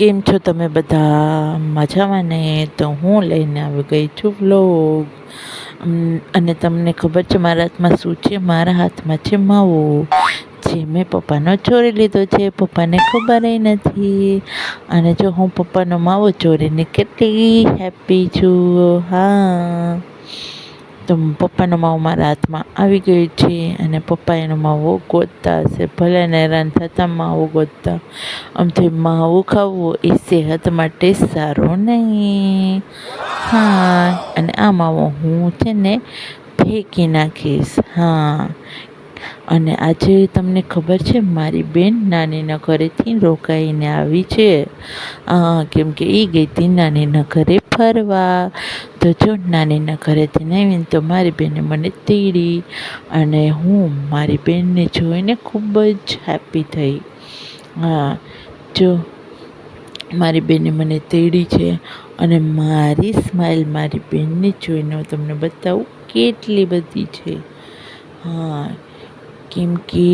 કેમ છો તમે બધા? મજામાં ને? તો હું લઈને આવી ગઈ છું વ્લોગ. અને તમને ખબર છે મારા હાથમાં શું છે? મારા હાથમાં છે માવો. જે મેં પપ્પાનો ચોરી લીધો છે, પપ્પાને ખબર નથી. અને જો હું પપ્પાનો માવો ચોરીને કેટલી હેપી છું. હા. તો પપ્પાનો માવો મારા હાથમાં આવી ગયો છે અને પપ્પા એનો માવો ગોતતા હશે. ભલે ને હેરાન થતા માવો ગોતતા. આમથી માવો ખાવો એ સેહત માટે સારું નહીં. હા, અને આ માવો હું છે ને ફેંકી નાખીશ. હા. અને આજે તમને ખબર છે મારી બેન નાનીના ઘરેથી રોકાઈને આવી છે. કેમ કે એ ગઈ હતી નાનીના ઘરે ફરવા. તો જો નાનીના ઘરેથી આવીને તો મારી બેને મને તેડી અને હું મારી બેનને જોઈને ખૂબ જ હેપી થઈ. હા, જો મારી બેને મને તેડી છે અને મારી સ્માઇલ મારી બેનને જોઈને હું તમને બતાવું કેટલી બધી છે. હા, કેમ કે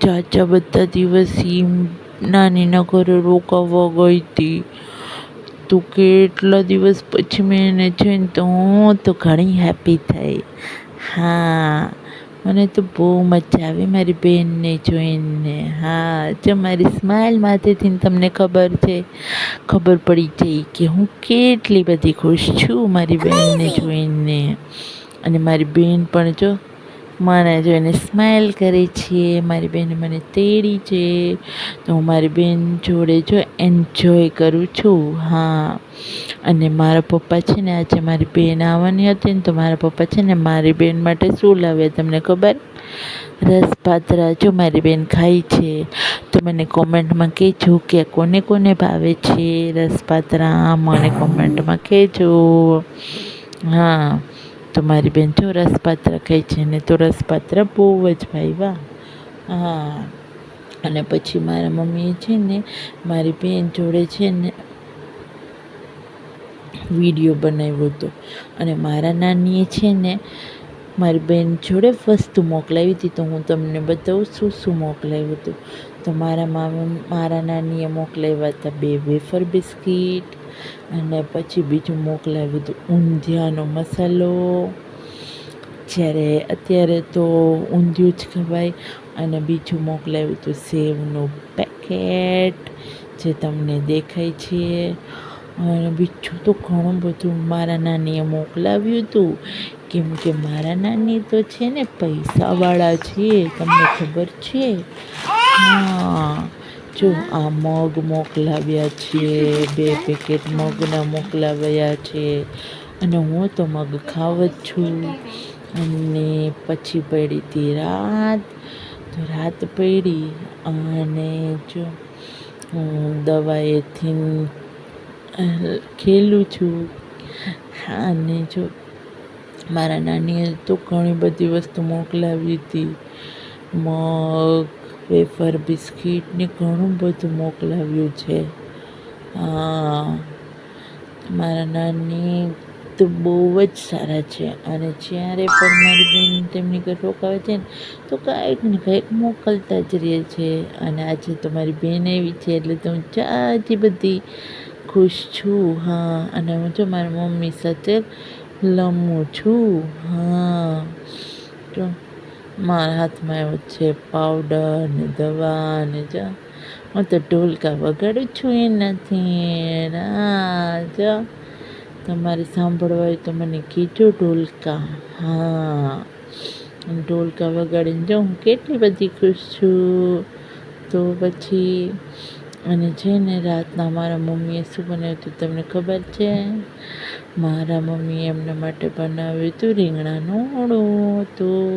ચાચા બધા દિવસ નાનીના ઘરે રોકાવા ગઈ હતી. તો કેટલા દિવસ પછી મેં એને જોઈને તો હું તો ઘણી હેપી થઈ. હા મને તો બહુ મજા આવી મારી બહેનને જોઈને. હા જો મારી સ્માઇલ માથેથી તમને ખબર છે ખબર પડી જાય કે હું કેટલી બધી ખુશ છું મારી બહેનને જોઈને. અને મારી બેન પણ જો મને જોઈને સ્માઇલ કરે છે, મારી બેન મને તેડી છે, તો હું મારી બેન જોડે જો એન્જોય કરું છું, હા. અને મારા પપ્પા છે ને આજે મારી બેન આવવાની હતી ને તો મારા પપ્પા છે ને મારી બેન માટે શું લાવ્યા તમને ખબર? રસ પાતરા જો મારી બેન ખાઈ છે, તો મને કોમેન્ટમાં કહેજો કે કોને કોને ભાવે છે રસ પાતરા મને કોમેન્ટમાં કહેજો. હા. તો મારી બેન જો રસપાત્ર પાતરા ખાઈ છે ને તો રસપાત્ર બહુ જ ભાવ્યા હા. અને પછી મારા મમ્મીએ છે ને મારી બેન જોડે છે ને વીડિયો બનાવ્યો હતો. અને મારા નાનીએ છે ને મારી બેન જોડે વસ્તુ મોકલાવી હતી તો હું તમને બતાવું શું શું મોકલાવ્યું હતું. તો મારા મામા, મારા નાનીએ મોકલાવ્યા હતા બે વેફર બિસ્કીટ અને પછી બીજું મોકલાવ્યું હતું ઊંધિયાનો મસાલો. જ્યારે અત્યારે તો ઊંધિયું જ ખવાય. અને બીજું મોકલાવ્યું હતું સેવનું પેકેટ, જે તમને દેખાય છે. અને બીજું તો ઘણું બધું મારા નાનીએ મોકલાવ્યું હતું. કેમ કે મારા નાની તો છે ને, પૈસાવાળા છે, તમને ખબર છે? હા. જો આ મગ મોકલાવ્યા છે, બે પેકેટ મગના મોકલાવ્યા છે અને હું તો મગ ખાવ જ છું. અને પછી પડી હતી રાત. તો રાત પડી અને જો હું દવાએથી ખેલું છું. અને જો મારા નાનીએ તો ઘણી બધી વસ્તુ મોકલાવી હતી. મગ વેફર, બિસ્કીટ ને ઘણું બધું મોકલાવ્યું છે. મારા નાની તો બહુ જ સારા છે. અને જ્યારે પણ મારી બેન તેમની ઘર રોકાવે છે ને, તો કાંઈક ને કાંઈક મોકલતા જ રહે છે. અને આજે તો મારી બેન આવી છે, એટલે તો હું ચાજી બધી ખુશ છું. હા, અને હું જો મારી મમ્મી સાથે લમું છું. હા જો મારા હાથમાં એવું છે પાવડર ને દવા ને જા. હું તો ઢોલકા વગાડું છું એનાથી નથી જો તમારે સાંભળવા હોય તો મને કીધું ઢોલકા. હા. ઢોલકા વગાડીને જો હું કેટલી બધી ખુશ છું. તો પછી, અને છે ને રાતના મારા મમ્મીએ શું બનાવ્યું હતું તમને ખબર છે? મારા મમ્મીએ એમના માટે બનાવ્યું હતું રીંગણાનું ઓળું. તો